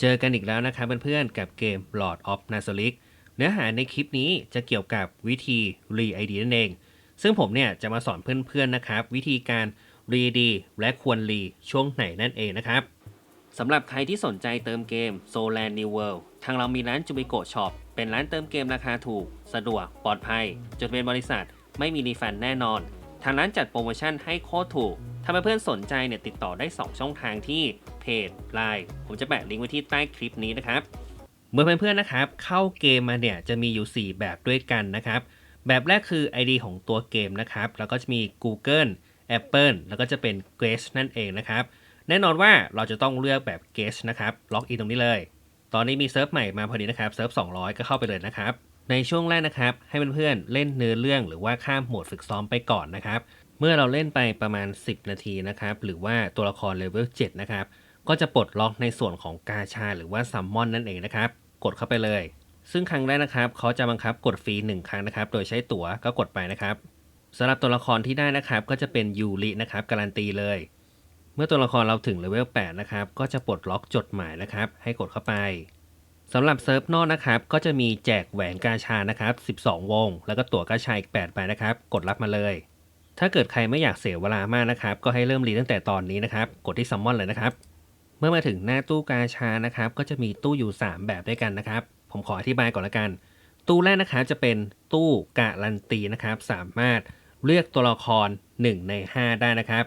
เจอกันอีกแล้วนะครับเพื่อนๆ กับเกม Lord of Nazarick เนื้อหาในคลิปนี้จะเกี่ยวกับวิธี re ID นั่นเอง ซึ่งผมเนี่ยจะมาสอนเพื่อนๆนะครับ วิธีการ re ID และควร re ช่วงไหนนั่นเองนะครับสำหรับใครที่สนใจเติมเกม Solan New World ทางเรามีร้านจูบิโกช็อปเป็นร้านเติมเกมราคาถูก สะดวกปลอดภัย จดเป็นบริษัท ไม่มีรีฟันแน่นอน ทางร้านจัดโปรโมชั่นให้โคตรถูก ถ้าเพื่อนๆสนใจเนี่ยติดต่อได้ 2 ช่องทางที่เพจ Line ผมจะแปะลิงก์ไว้ที่ใต้คลิปนี้นะครับเมื่อเพื่อนๆนะครับ เข้าเกมมาเนี่ยจะมีอยู่ 4 แบบด้วยกันนะครับ แบบแรกคือ ID ของตัวเกมนะครับ แล้วก็จะมี Google Apple แล้วก็จะเป็น Grace นั่นเองนะครับ แน่นอนว่าเราจะต้องเลือกแบบ Grace นะครับ ล็อกอินตรงนี้เลย ตอนนี้มีเซิร์ฟใหม่มาพอดีนะครับ เซิร์ฟ 200 ก็เข้าไปเลยนะครับ ในช่วงแรกนะครับ ให้เพื่อนๆเล่นเนื้อเรื่องหรือว่าข้ามโหมดฝึกซ้อมไปก่อนนะครับ เมื่อเราเล่นไปประมาณ 10 นาทีนะครับ หรือว่าตัวละครเลเวล7นะครับ ก็จะปลดล็อกในส่วนของกาชาหรือว่าซัมมอนนั่นเองนะครับ กดเข้าไปเลย ซึ่งครั้งแรกนะครับเขาจะบังคับกดฟรี 1 ครั้งนะครับ โดยใช้ตั๋วก็กดไปนะครับสำหรับตัวละครที่ได้นะครับ ก็จะเป็นยูรินะครับการันตีเลย เมื่อตัวละครเราถึงเลเวล8นะครับ ก็จะปลดล็อกจดหมายนะครับ ให้กดเข้าไปสำหรับเซิร์ฟนอกนะครับ ก็จะมีแจกแหวนกาชานะครับ 12 วง แล้วก็ตั๋วกาชาอีก8ใบนะครับ กดรับมาเลย ถ้าเกิดใครไม่อยากเสียเวลามากนะครับ ก็ให้เริ่มรีตั้งแต่ตอนนี้นะครับ กดที่ซัมมอนเลยนะครับ เมื่อมาถึงหน้าตู้กาชานะครับ ก็จะมีตู้อยู่ 3 แบบด้วยกันนะครับ ผมขออธิบายก่อนละกัน ตู้แรกนะครับจะเป็นตู้การันตีนะครับ สามารถเลือกตัวละคร 1 ใน 5 ได้นะครับ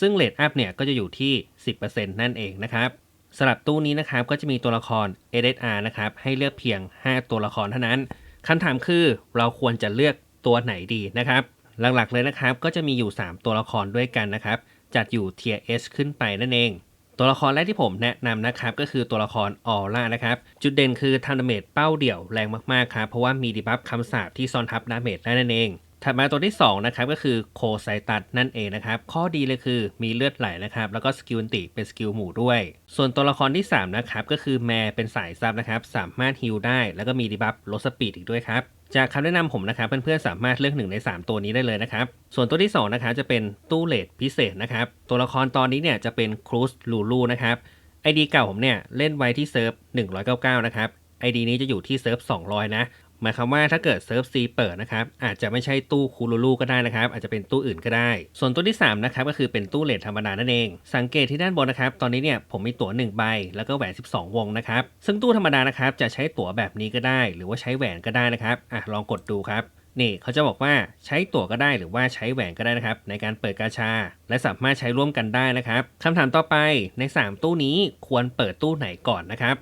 ซึ่งเลทอัพเนี่ยก็จะอยู่ที่ 10%นั่นเองนะครับสำหรับตู้นี้นะครับก็จะมีตัวละคร SSR นะครับให้เลือกเพียง 5 ตัวละครเท่านั้นคำถามคือเราควรจะเลือกตัวไหนดีนะครับ หลักๆเลยนะครับ ก็จะมีอยู่ 3 ตัวละครด้วยกันนะครับ จัดอยู่ Tier S ขึ้นไปนั่นเอง ตัวละครแรกที่ผมแนะนำนะครับ ก็คือตัวละครออร่านะครับ จุดเด่นคือทำดาเมจเป้าเดี่ยวแรงมากๆครับ เพราะว่ามีดีบัฟคำสาปที่ซ่อนทับดาเมจได้นั่นเองถัดมาตัวที่2นะครับก็คือโคไซตัสนั่นเองนะครับ ข้อดีเลยคือมีเลือดไหลนะครับ แล้วก็สกิลนติเป็นสกิลหมู่ด้วย ส่วนตัวละครที่ 3 นะครับ ก็คือแมร์เป็นสายซับนะครับ สามารถฮิลได้ แล้วก็มีดีบัฟลดสปีดอีกด้วยครับ จากคำแนะนำผมนะครับเพื่อนๆสามารถเลือกหนึ่งใน 3 ตัวนี้ได้เลยนะครับ ส่วนตัวที่2นะครับจะเป็นตู้เลดพิเศษนะครับ ตัวละครตอนนี้เนี่ยจะเป็นครูสลูลูนะครับไอดีเก่าผมเนี่ยเล่นไว้ที่เซิร์ฟ199 นะครับไอดีนี้จะอยู่ที่เซิร์ฟ200 นะ หมายความว่าถ้าเกิดเซิร์ฟ C เปิดนะครับอาจจะไม่ใช่ตู้คูลูลูก็ได้นะครับ อาจจะเป็นตู้อื่นก็ได้ ส่วนตู้ที่3นะครับก็คือเป็นตู้เลทธรรมดานั่นเอง สังเกตที่ด้านบนนะครับ ตอนนี้เนี่ยผมมีตั๋ว1ใบแล้วก็แหวน 12 วงนะครับซึ่งตู้ธรรมดานะครับจะใช้ตั๋วแบบนี้ก็ได้ หรือว่าใช้แหวนก็ได้นะครับอะลองกดดูครับนี่เขาจะบอกว่าใช้ตั๋วก็ได้หรือว่าใช้แหวนก็ได้นะครับ ในการเปิดกาชา และสามารถใช้ร่วมกันได้นะครับคำถามต่อไปใน 3 ตู้นี้ควรเปิดตู้ไหนก่อนนะครับ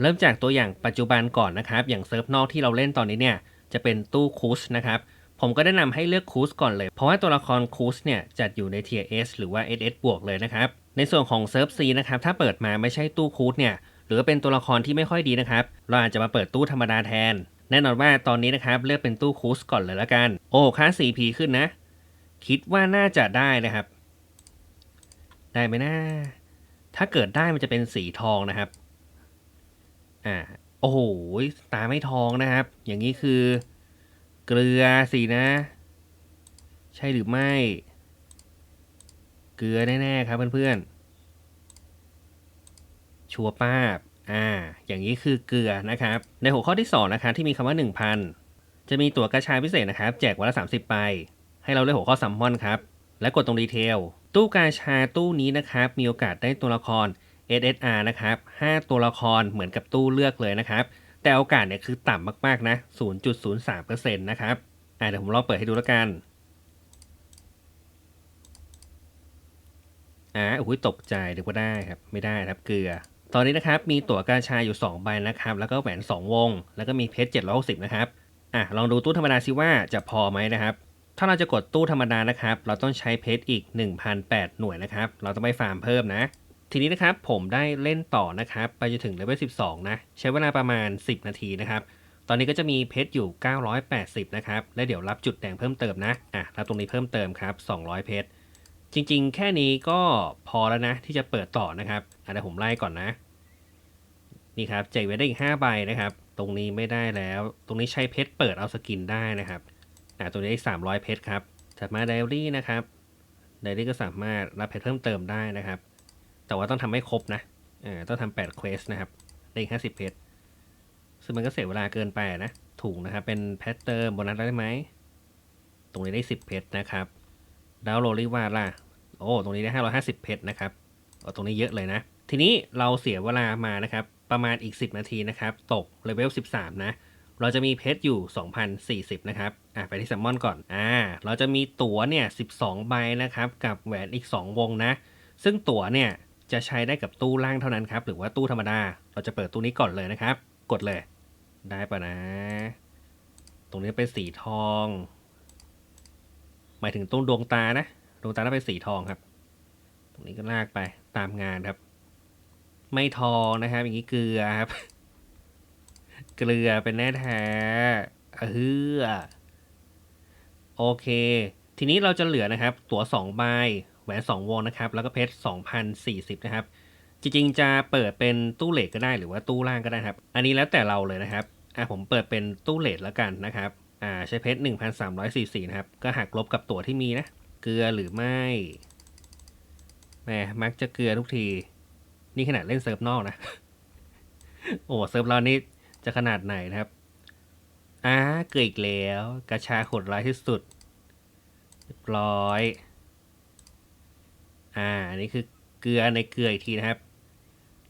เริ่มจากตัวอย่างปัจจุบันก่อนนะครับ อย่างเซิร์ฟนอกที่เราเล่นตอนนี้เนี่ยจะเป็นตู้คูสนะครับ ผมก็แนะนำให้เลือกคูสก่อนเลย เพราะว่าตัวละครคูสเนี่ยจัดอยู่ใน Tier S หรือว่า SS บวกเลยนะครับ ในส่วนของเซิร์ฟ C นะครับ ถ้าเปิดมาไม่ใช่ตู้คูสเนี่ยหรือเป็นตัวละครที่ไม่ค่อยดีนะครับ เราอาจจะมาเปิดตู้ธรรมดาแทน แน่นอนว่าตอนนี้นะครับเลือกเป็นตู้คูสก่อนเลยละกัน โอ้ค่า 4P ขึ้นนะ คิดว่าน่าจะได้นะครับ ได้ไหมนะถ้าเกิดได้มันจะเป็นสีทองนะครับ อ่าโอ้โหตาไม่ทองนะครับ อย่างนี้คือ เกลือสินะ ใช่หรือไม่ เกลือแน่ๆครับเพื่อนๆ ชัวร์ป้าบอ่า อย่างนี้คือเกลือนะครับ ในหัวข้อที่2นะครับที่มีคำว่า 1,000 จะมีตั๋วกระชาพิเศษนะครับ แจกวันละ 30ใบให้เราเลือกหัวข้อซัมมอนครับ และกดตรงดีเทล ตู้กาชาตู้นี้นะครับ มีโอกาสได้ตัวละคร SSR นะครับ 5 ตัวละครเหมือนกับตู้เลือกเลยนะครับ แต่โอกาสเนี่ยคือต่ำมากๆนะ 0.03%นะครับอ่าเดี๋ยวผมลองเปิดให้ดูแล้วกันอ่าอุ้ยตกใจนึกว่าได้ครับ ไม่ได้ครับเกลือ ตอนนี้นะครับ มีตั๋วกาชาอยู่ 2 ใบนะครับ แล้วก็แหวน 2 วง แล้วก็มีเพชร760 นะครับอะลองดูตู้ธรรมดาซิว่าจะพอไหมนะครับ ถ้าเราจะกดตู้ธรรมดานะครับ เราต้องใช้เพชรอีก 1,008 หน่วยนะครับ เราต้องไปฟาร์มเพิ่มนะ ทีนี้นะครับผมได้เล่นต่อนะครับ ไปจนถึงเลเวล 12 นะ ใช้เวลาประมาณ 10 นาทีนะครับ ตอนนี้ก็จะมีเพชรอยู่ 980 นะครับ และเดี๋ยวรับจุดแดงเพิ่มเติมนะ อะรับตรงนี้เพิ่มเติมครับ 200 เพชร จริงๆ แค่นี้ก็พอแล้วนะ ที่จะเปิดต่อนะครับอะเดี๋ยวผมไล่ก่อนนะ นี่ครับแจกไว้ได้อีก 5 ใบนะครับ ตรงนี้ไม่ได้แล้ว ตรงนี้ใช้เพชรเปิดเอาสกินได้นะครับ อะตัวนี้ได้ 300 เพชรครับถัดมาไดอารี่นะครับ ไดอารี่ก็สามารถรับเพชรเพิ่มเติมได้นะครับ แต่ว่าต้องทำให้ครบนะเออต้องทำ8เควสนะครับได้อีกห้าสิบเพชรซึ่งมันก็เสียเวลาเกินไปนะ ถูกนะครับ เป็นแพทเทิร์โบนัสได้ไหม ตรงนี้ได้สิบเพชรนะครับดาวโรลิวาล่ะ โอ้ ตรงนี้ได้ห้าร้อยห้าสิบเพชรนะครับโอ้ตรงนี้เยอะเลยนะ ทีนี้เราเสียเวลามานะครับ ประมาณอีก10นาทีนะครับ ตกเลเวล13นะ เราจะมีเพชรอยู่ 2,040 นะครับ อะไปที่แซมมอนก่อน อ่า เราจะมีตั๋วเนี่ย 12 ใบนะครับ กับแหวนอีก 2 วงนะ ซึ่งตั๋วเนี่ย จะใช้ได้กับตู้ล่างเท่านั้นครับ หรือว่าตู้ธรรมดา เราจะเปิดตู้นี้ก่อนเลยนะครับ กดเลย ได้ปะนะ ตรงนี้เป็นสีทอง หมายถึงตู้ดวงตานะ ดวงตาต้องเป็นสีทองครับ ตรงนี้ก็ลากไปตามงานครับ ไม่ทองนะครับ อย่างนี้เกลือครับ เกลือเป็นแน่แท้เออโอเค ทีนี้เราจะเหลือนะครับ ตั๋ว2ใบ แหวน2วงนะครับ แล้วก็เพชร2,040 นะครับ จริงๆ จะเปิดเป็นตู้เลทก็ได้หรือว่าตู้ล่างก็ได้ครับ อันนี้แล้วแต่เราเลยนะครับ อะผมเปิดเป็นตู้เลทแล้วกันนะครับ อ่าใช้เพชร1,344 นะครับ ก็หักลบกับตั๋วที่มีนะ เกลือหรือไม่แหมมักจะเกลือทุกที นี่ขนาดเล่นเซิร์ฟนอกนะ โอ้เซิร์ฟเรานี่จะขนาดไหนนะครับอ่าเกลืออีกแล้ว กระชาโหดร้ายที่สุดเรียบร้อย อ่าอันนี้คือเกลือในเกลืออีกทีนะครับ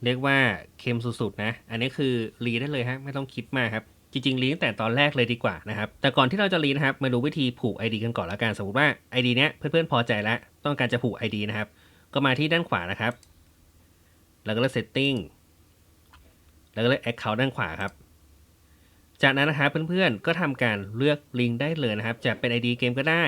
เรียกว่าเค็มสุดๆนะ อันนี้คือรีได้เลยฮะไม่ต้องคิดมากครับ จริงๆรีตั้งแต่ตอนแรกเลยดีกว่านะครับ แต่ก่อนที่เราจะรีนะครับ มาดูวิธีผูก ID กันก่อนละกัน สมมติว่า ID เนี้ยเพื่อนๆพอใจแล้ว ต้องการจะผูก ID นะครับ ก็มาที่ด้านขวานะครับ แล้วก็เลือก setting แล้วก็เลือก account ด้านขวาครับจากนั้นนะครับเพื่อนๆก็ทำการเลือกลิงก์ได้เลยนะครับ จะเป็น ID เกมก็ได้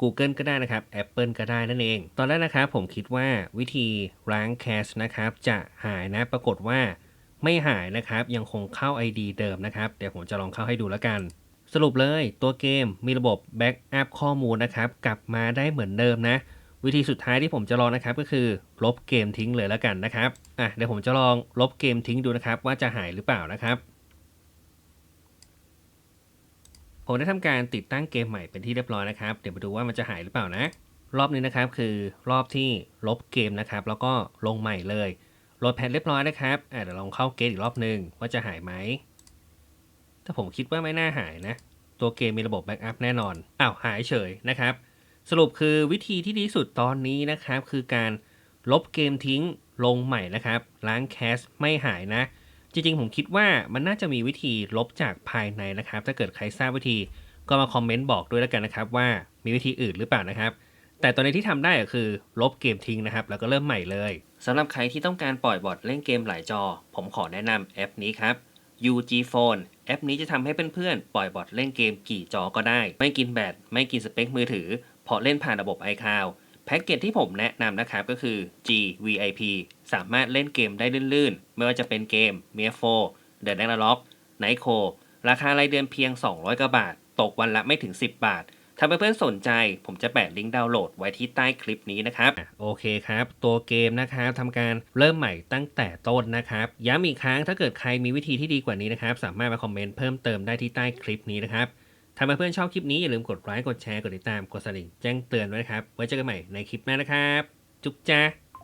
Google ก็ได้นะครับ Apple ก็ได้นั่นเอง ตอนแรกนะครับผมคิดว่าวิธีล้างแคชนะครับจะหายนะปรากฏว่าไม่หายนะครับยังคงเข้า ID เดิมนะครับ เดี๋ยวผมจะลองเข้าให้ดูแล้วกัน สรุปเลยตัวเกมมีระบบแบ็กอัพข้อมูลนะครับ กลับมาได้เหมือนเดิมนะ วิธีสุดท้ายที่ผมจะลองนะครับก็คือลบเกมทิ้งเลยแล้วกันนะครับอะเดี๋ยวผมจะลองลบเกมทิ้งดูนะครับว่าจะหายหรือเปล่านะครับ ผมได้ทำการติดตั้งเกมใหม่เป็นที่เรียบร้อยนะครับ เดี๋ยวมาดูว่ามันจะหายหรือเปล่านะ รอบนี้นะครับคือรอบที่ลบเกมนะครับ แล้วก็ลงใหม่เลยโหลดแพทเรียบร้อยนะครับเดี๋ยวลองเข้าเกมอีกรอบหนึ่งว่าจะหายไหมถ้าผมคิดว่าไม่น่าหายนะ ตัวเกมมีระบบแบ็กอัพแน่นอนอ้าวหายเฉยนะครับ สรุปคือวิธีที่ดีสุดตอนนี้นะครับ คือการลบเกมทิ้งลงใหม่นะครับ ล้างแคสไม่หายนะ จริงๆ ผมคิดว่ามันน่าจะมีวิธีลบจากภายในนะครับ ถ้าเกิดใครทราบวิธีก็มาคอมเมนต์บอกด้วยแล้วกันนะครับ ว่ามีวิธีอื่นหรือเปล่านะครับ แต่ตอนนี้ที่ทำได้ก็คือลบเกมทิ้งนะครับ แล้วก็เริ่มใหม่เลยสำหรับใครที่ต้องการปล่อยบอทเล่นเกมหลายจอ ผมขอแนะนำแอปนี้ครับ UG Phone แอปนี้จะทำให้เพื่อนๆปล่อยบอทเล่นเกมกี่จอก็ได้ ไม่กินแบตไม่กินสเปคมือถือพราะเล่นผ่านระบบ iCloud แพ็กเกจที่ผมแนะนำนะครับก็คือ GVIP สามารถเล่นเกมได้ลื่นๆ ไม่ว่าจะเป็นเกม m i r 4 The d a n a l o g Night c o ราคารายเดือนเพียง 200 กว่าบาท ตกวันละไม่ถึง 10 บาท ถ้าเพื่อนๆสนใจ ผมจะแปะลิงก์ดาวน์โหลดไว้ที่ใต้คลิปนี้นะครับ โอเคครับ ตัวเกมนะครับทำการเริ่มใหม่ตั้งแต่ต้นนะครับ ย้ำอีกครั้งถ้าเกิดใครมีวิธีที่ดีกว่านี้นะครับ สามารถมาคอมเมนต์เพิ่มเติมได้ที่ใต้คลิปนี้นะครับ ถ้าเพื่อนๆชอบคลิปนี้อย่าลืมกดไลค์กดแชร์กดติดตามกดสั่นแจ้งเตือนไว้นะครับไว้เจอกันใหม่ในคลิปหน้านะครับ จุ๊บจ้า